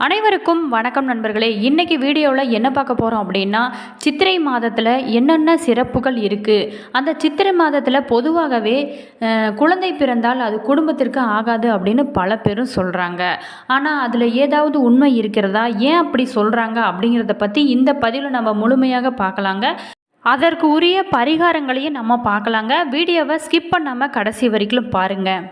அனைவருக்கும் வணக்கம் நண்பர்களே. இன்றைக்கி வீடியோவில் என்ன பார்க்க போகிறோம் அப்படின்னா சித்திரை மாதத்தில் என்னென்ன சிறப்புகள் இருக்குது அந்த சித்திரை மாதத்தில் பொதுவாகவே குழந்தை பிறந்தால் அது குடும்பத்திற்கு ஆகாது அப்படின்னு பல பேரும் சொல்கிறாங்க ஆனால் அதில் ஏதாவது உண்மை இருக்கிறதா? ஏன் அப்படி சொல்கிறாங்க அப்படிங்கிறத பற்றி இந்த பதிவில் நம்ம முழுமையாக பார்க்கலாங்க. அதற்கு உரிய பரிகாரங்களையும் நம்ம பார்க்கலாங்க. வீடியோவை ஸ்கிப் பண்ணாமல் கடைசி வரைக்கும் பாருங்கள்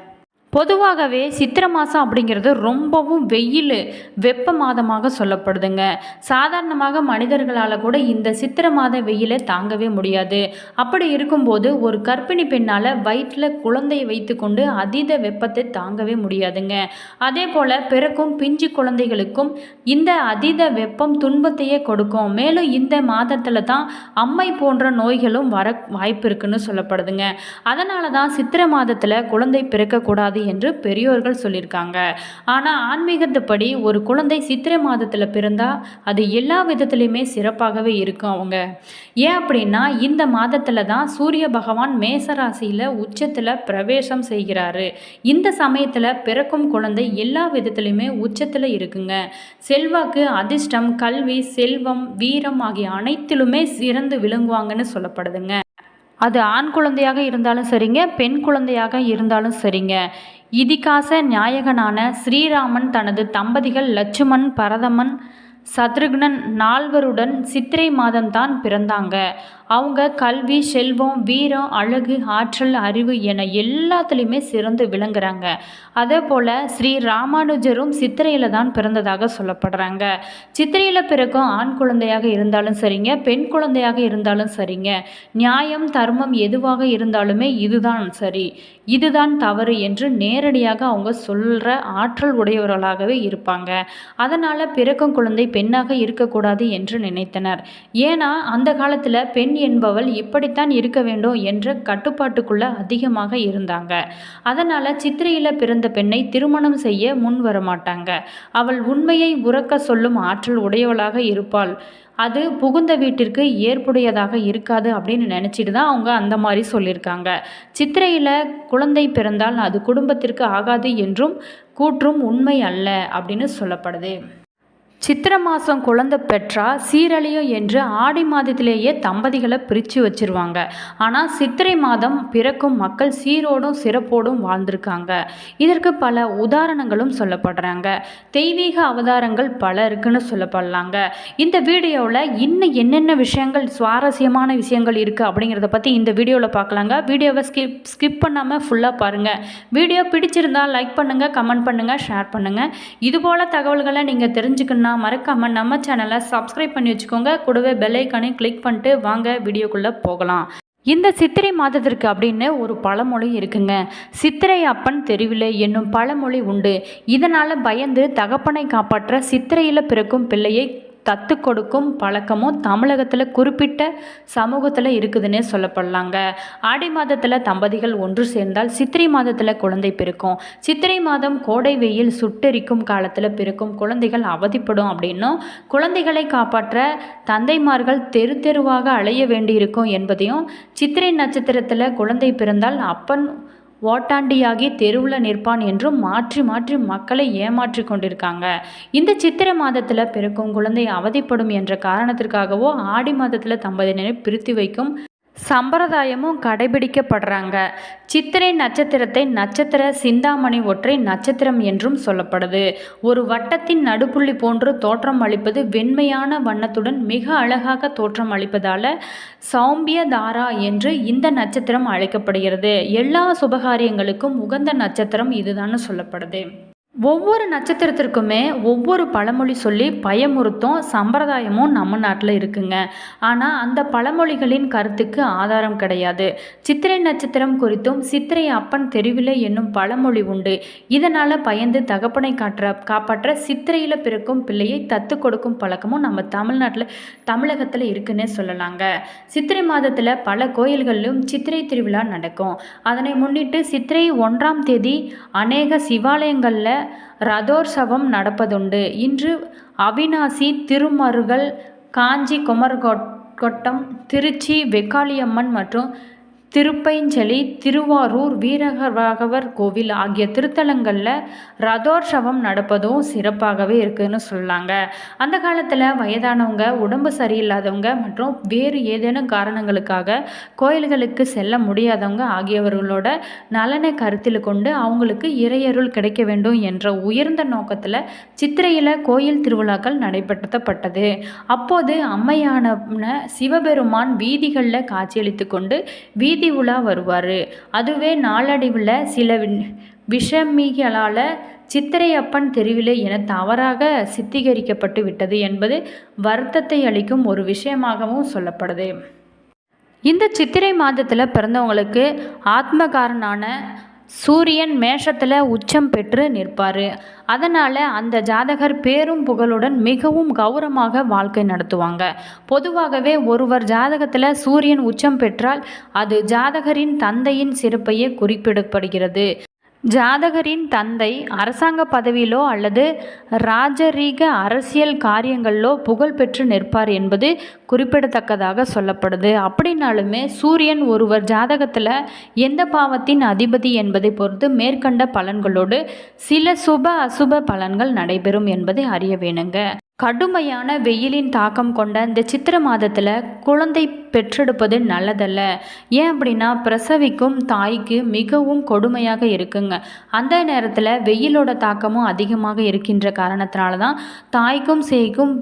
பொதுவாகவே சித்திரை மாதம் அப்படிங்கிறது ரொம்பவும் வெயில் வெப்ப மாதமாக சொல்லப்படுதுங்க. சாதாரணமாக மனிதர்களால் கூட இந்த சித்திரை மாத வெயிலை தாங்கவே முடியாது. அப்படி இருக்கும்போது ஒரு கர்ப்பிணி பெண்ணால் வயிற்றில் குழந்தையை வைத்துக்கொண்டு அதீத வெப்பத்தை தாங்கவே முடியாதுங்க. அதே போல் பிறக்கும் பிஞ்சு குழந்தைகளுக்கும் இந்த அதீத வெப்பம் துன்பத்தையே கொடுக்கும். மேலும் இந்த மாதத்தில் தான் அம்மை போன்ற நோய்களும் வர வாய்ப்பு இருக்குன்னு சொல்லப்படுதுங்க. அதனால தான் சித்திரை மாதத்தில் குழந்தை பிறக்கக்கூடாது என்று பெரியோர்கள் சொல்லியிருக்காங்க. ஆனால் ஆன்மீகத்துப்படி ஒரு குழந்தை சித்திரை மாதத்தில் பிறந்தால் அது எல்லா விதத்துலையுமே சிறப்பாகவே இருக்கும் அவங்க. ஏன் அப்படின்னா இந்த மாதத்தில் தான் சூரிய பகவான் மேசராசியில் உச்சத்தில் பிரவேசம் செய்கிறாரு. இந்த சமயத்தில் பிறக்கும் குழந்தை எல்லா விதத்துலையுமே உச்சத்தில் இருக்குங்க. செல்வாக்கு அதிர்ஷ்டம் கல்வி செல்வம் வீரம் ஆகிய அனைத்திலுமே சிறந்து விளங்குவாங்கன்னு சொல்லப்படுதுங்க. அது ஆண் குழந்தையாக இருந்தாலும் சரிங்க பெண் குழந்தையாக இருந்தாலும் சரிங்க. இதிகாச நாயகனான ஸ்ரீராமன் தனது தம்பதிகள் லட்சுமண் பரதமன் சத்ருக்னன் நால்வருடன் சித்திரை மாதம்தான் பிறந்தாங்க. அவங்க கல்வி செல்வம் வீரம் அழகு ஆற்றல் அறிவு என எல்லாத்துலேயுமே சிறந்து விளங்குறாங்க. அதே போல் ஸ்ரீ ராமானுஜரும் சித்திரையில் தான் பிறந்ததாக சொல்லப்படுறாங்க. சித்திரையில் பிறக்கும் ஆண் குழந்தையாக இருந்தாலும் சரிங்க பெண் குழந்தையாக இருந்தாலும் சரிங்க. நியாயம் தர்மம் எதுவாக இருந்தாலுமே இதுதான் சரி. இதுதான் தவறு என்று நேரடியாக அவங்க சொல்கிற ஆற்றல் உடையவர்களாகவே இருப்பாங்க. அதனால் பிறக்கும் குழந்தை பெண்ணாக இருக்கக்கூடாது என்று நினைத்தனர். ஏன்னா அந்த காலத்தில் பெண் என்பவள் இப்படித்தான் இருக்க வேண்டும் என்ற கட்டுப்பாட்டுக்குள்ள அதிகமாக இருந்தாங்க. அதனால் சித்திரையில் பிறந்த பெண்ணை திருமணம் செய்ய முன் வர மாட்டாங்க அவள் உண்மையை உறக்க சொல்லும் ஆற்றல் உடையவளாக இருப்பாள். அது புகுந்த வீட்டிற்கு ஏற்புடையதாக இருக்காது அப்படின்னு நினச்சிட்டு தான் அவங்க அந்த மாதிரி சொல்லியிருக்காங்க. சித்திரையில் குழந்தை பிறந்தால் அது குடும்பத்திற்கு ஆகாது என்றும் கூற்றும் உண்மை அல்ல அப்படின்னு சொல்லப்படுது. சித்திரை மாதம் குழந்தை பெற்றா சீரழியும் என்று ஆடி மாதத்திலேயே தம்பதிகளை பிரித்து வச்சிருவாங்க. ஆனால் சித்திரை மாதம் பிறக்கும் மக்கள் சீரோடும் சிறப்போடும் வாழ்ந்திருக்காங்க. இதற்கு பல உதாரணங்களும் சொல்லப்படுறாங்க. தெய்வீக அவதாரங்கள் பல இருக்குன்னு சொல்லப்படலாங்க. இந்த வீடியோவில் இன்னும் என்னென்ன விஷயங்கள் சுவாரஸ்யமான விஷயங்கள் இருக்குது அப்படிங்கிறத பற்றி இந்த வீடியோவில் பார்க்கலாங்க. வீடியோவை ஸ்கிப் ஸ்கிப் பண்ணாமல் ஃபுல்லாக பாருங்கள் வீடியோ பிடிச்சிருந்தா லைக் பண்ணுங்கள் கமெண்ட் பண்ணுங்கள் ஷேர் பண்ணுங்கள் இதுபோல் தகவல்களை நீங்கள் தெரிஞ்சுக்கணுன்னா மறக்காமல் நம்ம சேனலை சப்ஸ்கிரைப் பண்ணி வச்சுக்கோங்க. கூடவே பெல் கிளிக் பண்ணிட்டு வாங்க வீடியோக்குள்ளே போகலாம். இந்த சித்திரை மாதத்திற்கு அப்படின்னு ஒரு பழமொழி இருக்குங்க. சித்திரை அப்பன் தெருவில் என்னும் பழமொழி உண்டு. இதனால் பயந்து தகப்பனை காப்பாற்ற சித்திரையில் பிறக்கும் பிள்ளையை தத்து கொடுக்கும் பழக்கமும் தமிழகத்தில் குறிப்பிட்ட சமூகத்தில் இருக்குதுன்னே சொல்லப்படலாங்க. ஆடி மாதத்தில் தம்பதிகள் ஒன்று சேர்ந்தால் சித்திரை மாதத்தில் குழந்தை பிறக்கும். சித்திரை மாதம் கோடை வெயில் சுட்டெரிக்கும் காலத்தில் பிறக்கும். குழந்தைகள் அவதிப்படும் அப்படின்னும் குழந்தைகளை காப்பாற்ற தந்தைமார்கள் தெரு தெருவாக அலைய வேண்டியிருக்கும் என்பதையும் சித்திரை நட்சத்திரத்தில் குழந்தை பிறந்தால் அப்பன் ஓட்டாண்டியாகி தெருவில் நிற்பான் என்றும் மாற்றி மாற்றி மக்களை ஏமாற்றி கொண்டிருக்காங்க. இந்த சித்திரை மாதத்தில் பிறக்கும் குழந்தை அவதிப்படும் என்ற காரணத்திற்காகவோ ஆடி மாதத்தில் தம்பதியினரை பிரித்து வைக்கும் சம்பிரதாயமும் கடைபிடிக்கப்படுறாங்க. சித்திரை நட்சத்திரத்தை நட்சத்திர சிந்தாமணி ஒற்றை நட்சத்திரம் என்றும் சொல்லப்படுது. ஒரு வட்டத்தின் நடுப்புள்ளி போன்று தோற்றம் அளிப்பது வெண்மையான வண்ணத்துடன் மிக அழகாக தோற்றம் அளிப்பதால் சௌம்பிய தாரா என்று இந்த நட்சத்திரம் அழைக்கப்படுகிறது. எல்லா சுபகாரியங்களுக்கும் உகந்த நட்சத்திரம் இதுதான் சொல்லப்படுது. ஒவ்வொரு நட்சத்திரத்திற்குமே ஒவ்வொரு பழமொழி சொல்லி பயமுறுத்தும் சம்பிரதாயமும் நம்ம நாட்டில் இருக்குங்க. ஆனால் அந்த பழமொழிகளின் கருத்துக்கு ஆதாரம் கிடையாது. சித்திரை நட்சத்திரம் குறித்தும் சித்திரை அப்பன் தெருவிலே என்னும் பழமொழி உண்டு. இதனால் பயந்து தகப்பனை காற்ற காப்பாற்ற சித்திரையில் பிறக்கும் பிள்ளையை தத்து கொடுக்கும் பழக்கமும் நம்ம தமிழ்நாட்டில் தமிழகத்தில் இருக்குன்னே சொல்லலாங்க. சித்திரை மாதத்தில் பல கோயில்களிலும் சித்திரை திருவிழா நடக்கும். அதனை முன்னிட்டு சித்திரை ஒன்றாம் தேதி அநேக சிவாலயங்களில் ரதோற்சவம் நடப்பதுண்டு. இன்று அவினாசி திருமருகல் காஞ்சி குமர்கோட் கொட்டம் திருச்சி வெக்காளியம்மன் மற்றும் திருப்பைஞ்சலி திருவாரூர் வீரராகவர் கோவில் ஆகிய திருத்தலங்களில் ரதோற்சவம் நடப்பதும் சிறப்பாகவே இருக்குதுன்னு சொல்லாங்க. அந்த காலத்தில் வயதானவங்க உடம்பு சரியில்லாதவங்க மற்றும் வேறு ஏதேனும் காரணங்களுக்காக கோயில்களுக்கு செல்ல முடியாதவங்க ஆகியவர்களோட நலனை கருத்தில் கொண்டு அவங்களுக்கு இறையருள் கிடைக்க வேண்டும் என்ற உயர்ந்த நோக்கத்தில் சித்திரையில் கோயில் திருவிழாக்கள் நடைபெற்றப்பட்டது. அப்போது அம்மையான சிவபெருமான் வீதிகளில் காட்சியளித்து கொண்டு வீதி வீதி உலா வருவார். அதுவே நாளடைவில் சில விஷமிகளால் சித்திரையப்பன் தெருவிலே என தவறாக சித்தீகரிக்கப்பட்டு விட்டது என்பது வருத்தத்தை அளிக்கும் ஒரு விஷயமாகவும் சொல்லப்படுது. இந்த சித்திரை மாதத்தில் பிறந்தவங்களுக்கு ஆத்மகாரனான சூரியன் மேஷத்தில் உச்சம் பெற்று நிற்பார். அதனால் அந்த ஜாதகர் பேரும் புகழுடன் மிகவும் கௌரவமாக வாழ்க்கை நடத்துவாங்க. பொதுவாகவே ஒருவர் ஜாதகத்தில் சூரியன் உச்சம் பெற்றால் அது ஜாதகரின் தந்தையின் சிறப்பையே குறிப்பிடப்படுகிறது. ஜாதகரின் தந்தை அரசாங்க பதவியிலோ அல்லது ராஜரீக அரசியல் காரியங்களிலோ புகழ் பெற்று நிற்பார் என்பது குறிப்பிடத்தக்கதாக சொல்லப்படுது. அப்படின்னாலுமே சூரியன் ஒருவர் ஜாதகத்தில் எந்த பாவத்தின் அதிபதி என்பதை பொறுத்து மேற்கண்ட பலன்களோடு சில சுப அசுப பலன்கள் நடைபெறும் என்பதை அறிய வேணுங்க. கடுமையான வெயிலின் தாக்கம் கொண்ட இந்த சித்திர மாதத்தில் குழந்தை பெற்றெடுப்பது நல்லதல்ல. ஏன் அப்படின்னா பிரசவிக்கும் தாய்க்கு மிகவும் கொடுமையாக இருக்குங்க. அந்த நேரத்தில் வெயிலோட தாக்கமும் அதிகமாக இருக்கின்ற காரணத்தினால தான் தாய்க்கும் சேய்க்கும்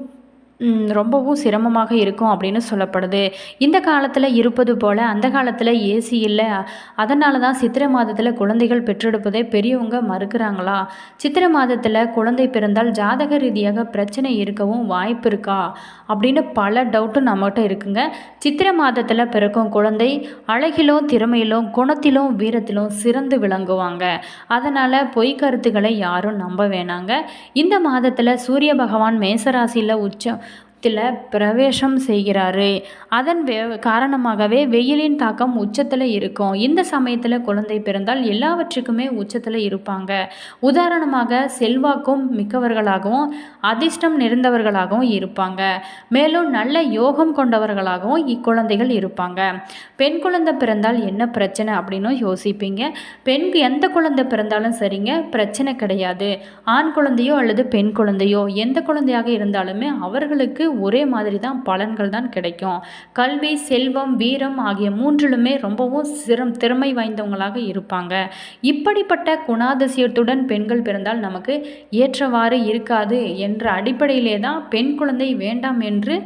ரொம்பவும் சிரமமாக இருக்கும் அப்படின்னு சொல்லப்படுது. இந்த காலத்தில் இருப்பது போல் அந்த காலத்தில் ஏசி இல்லை. அதனால தான் சித்திரை மாதத்தில் குழந்தைகள் பெற்றெடுப்பதை பெரியவங்க மறுக்கிறாங்களா? சித்திரை மாதத்தில் குழந்தை பிறந்தால் ஜாதக ரீதியாக பிரச்சனை இருக்கவும் வாய்ப்பு இருக்கா? அப்படின்னு பல டவுட்டும் நம்மகிட்ட இருக்குங்க. சித்திரை மாதத்தில் பிறக்கும் குழந்தை அழகிலும் திறமையிலும் குணத்திலும் வீரத்திலும் சிறந்து விளங்குவாங்க. அதனால் பொய் கருத்துக்களை யாரும் நம்ப வேணாங்க. இந்த மாதத்தில் சூரிய பகவான் மேசராசியில் உச்சம் த்தில் பிரவேசம் செய்கிறாரு. அதன் வே காரணமாகவே வெயிலின் தாக்கம் உச்சத்தில் இருக்கும். இந்த சமயத்தில் குழந்தை பிறந்தால் எல்லாவற்றுக்குமே உச்சத்தில் இருப்பாங்க. உதாரணமாக செல்வாக்கும் மிக்கவர்களாகவும் அதிர்ஷ்டம் நிறைந்தவர்களாகவும் இருப்பாங்க. மேலும் நல்ல யோகம் கொண்டவர்களாகவும் இக்குழந்தைகள் இருப்பாங்க. பெண் குழந்தை பிறந்தால் என்ன பிரச்சனை அப்படின்னு யோசிப்பீங்க? பெண் எந்த குழந்தை பிறந்தாலும் சரிங்க பிரச்சனை கிடையாது. ஆண் குழந்தையோ அல்லது பெண் குழந்தையோ எந்த குழந்தையாக இருந்தாலுமே அவர்களுக்கு ஒரே மாதிரி தான் பலன்கள் தான் கிடைக்கும். கல்வி செல்வம் வீரம் ஆகிய மூன்றிலுமே ரொம்பவும் சிறம் திறமை வாய்ந்தவங்களாக இருப்பாங்க. இப்படிப்பட்ட குணாதிசயத்துடன் பெண்கள் பிறந்தால் நமக்கு ஏற்றவாறு இருக்காது என்ற அடிப்படையிலே தான் பெண் குழந்தை வேண்டாம் என்று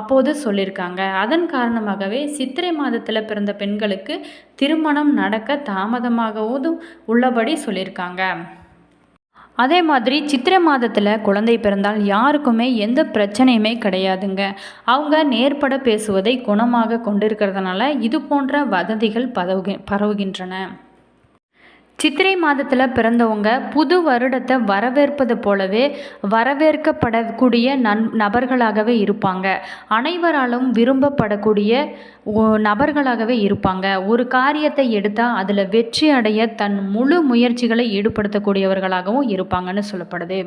அப்போது சொல்லியிருக்காங்க. அதன் காரணமாகவே சித்திரை மாதத்தில் பிறந்த பெண்களுக்கு திருமணம் நடக்க தாமதமாகவும் உள்ளபடி சொல்லியிருக்காங்க. அதே மாதிரி சித்திரை மாதத்தில் குழந்தை பிறந்தால் யாருக்குமே எந்த பிரச்சனையுமே கிடையாதுங்க. அவங்க நேர்பட பேசுவதை குணமாக கொண்டிருக்கிறதுனால இது போன்ற வதந்திகள் பரவுகி பரவுகின்றன. சித்திரை மாதத்தில் பிறந்தவங்க புது வருடத்தை வரவேற்பது போலவே வரவேற்கப்படக்கூடிய நன் நபர்களாகவே இருப்பாங்க. அனைவராலும் விரும்பப்படக்கூடிய நபர்களாகவே இருப்பாங்க. ஒரு காரியத்தை எடுத்தால் அதில் வெற்றி அடைய தன் முழு முயற்சிகளை ஈடுபடுத்தக்கூடியவர்களாகவும் இருப்பாங்கன்னு சொல்லப்படுது.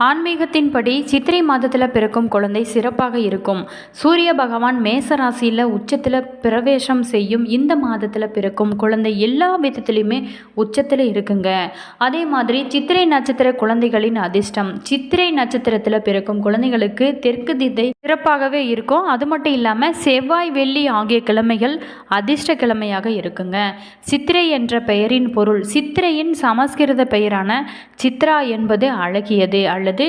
ஆன்மீகத்தின்படி சித்திரை மாதத்தில் பிறக்கும் குழந்தை சிறப்பாக இருக்கும். சூரிய பகவான் மேச ராசியில் உச்சத்தில் பிரவேசம் செய்யும் இந்த மாதத்தில் பிறக்கும் குழந்தை எல்லா விதத்துலேயுமே உச்சத்தில் இருக்குங்க. அதே மாதிரி சித்திரை நட்சத்திர குழந்தைகளின் அதிர்ஷ்டம். சித்திரை நட்சத்திரத்தில் பிறக்கும் குழந்தைகளுக்கு தெற்கு திசை சிறப்பாகவே இருக்கும். அது மட்டும் இல்லாமல் செவ்வாய் வெள்ளி ஆகிய கிழமைகள் அதிர்ஷ்ட கிழமையாக இருக்குங்க. சித்திரை என்ற பெயரின் பொருள் சித்திரையின் சமஸ்கிருத பெயரான சித்ரா என்பது அழகியது. அல்லது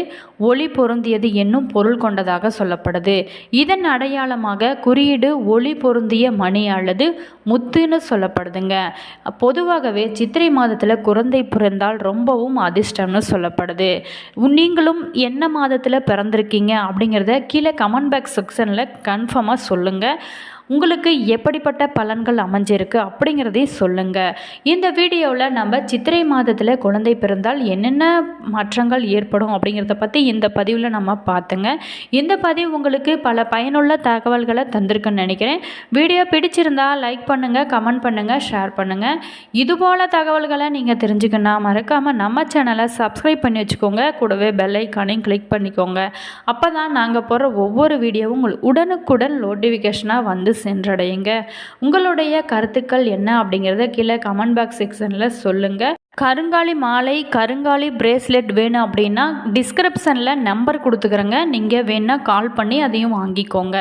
ஒளி பொருந்தியது என்னும் பொருள் கொண்டதாக சொல்லப்படுது. இதன் அடையாளமாக குறியீடு ஒளி பொருந்திய மணி அல்லது முத்துன்னு சொல்லப்படுதுங்க. பொதுவாகவே சித்திரை மாதத்தில் குழந்தை பிறந்தால் ரொம்பவும் அதிர்ஷ்டம்னு சொல்லப்படுது. நீங்களும் என்ன மாதத்தில் பிறந்திருக்கீங்க அப்படிங்கிறத கீழே கமெண்ட் பாக்ஸ் செக்ஷனில் கன்ஃபார்மாக சொல்லுங்கள் உங்களுக்கு எப்படிப்பட்ட பலன்கள் அமைஞ்சிருக்கு அப்படிங்கிறதையும் சொல்லுங்கள் இந்த வீடியோவில் நம்ம சித்திரை மாதத்தில் குழந்தை பிறந்தால் என்னென்ன மாற்றங்கள் ஏற்படும் அப்படிங்கிறத பற்றி இந்த பதிவில் நம்ம பார்த்துங்க. இந்த பதிவு உங்களுக்கு பல பயனுள்ள தகவல்களை தந்திருக்குன்னு நினைக்கிறேன். வீடியோ பிடிச்சிருந்தால் லைக் பண்ணுங்கள் கமெண்ட் பண்ணுங்கள் ஷேர் பண்ணுங்கள் இதுபோல் தகவல்களை நீங்கள் தெரிஞ்சுக்கணும் மறக்காமல் நம்ம சேனலை சப்ஸ்கிரைப் பண்ணி வச்சுக்கோங்க. கூடவே பெல் ஐக்கானையும் கிளிக் பண்ணிக்கோங்க. அப்போ தான் நாங்கள் போடுற ஒவ்வொரு வீடியோவும் உங்களுக்கு உடனுக்குடன் நோட்டிஃபிகேஷனாக வந்து சென்றடையுங்க. உங்களுடைய கருத்துக்கள் என்ன அப்படிங்கிறத கீழே கமெண்ட் பாக்ஸ் செக்ஷனில் சொல்லுங்கள் கருங்காலி மாலை கருங்காலி பிரேஸ்லெட் வேணும் அப்படின்னா டிஸ்கிரிப்ஷனில் நம்பர் கொடுத்துக்கிறேங்க. நீங்கள் வேணால் கால் பண்ணி அதையும் வாங்கிக்கோங்க.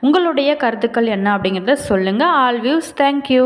உங்களுடைய கருத்துக்கள் என்ன அப்படிங்கிறத சொல்லுங்கள் ஆல் வியூஸ் தேங்க்யூ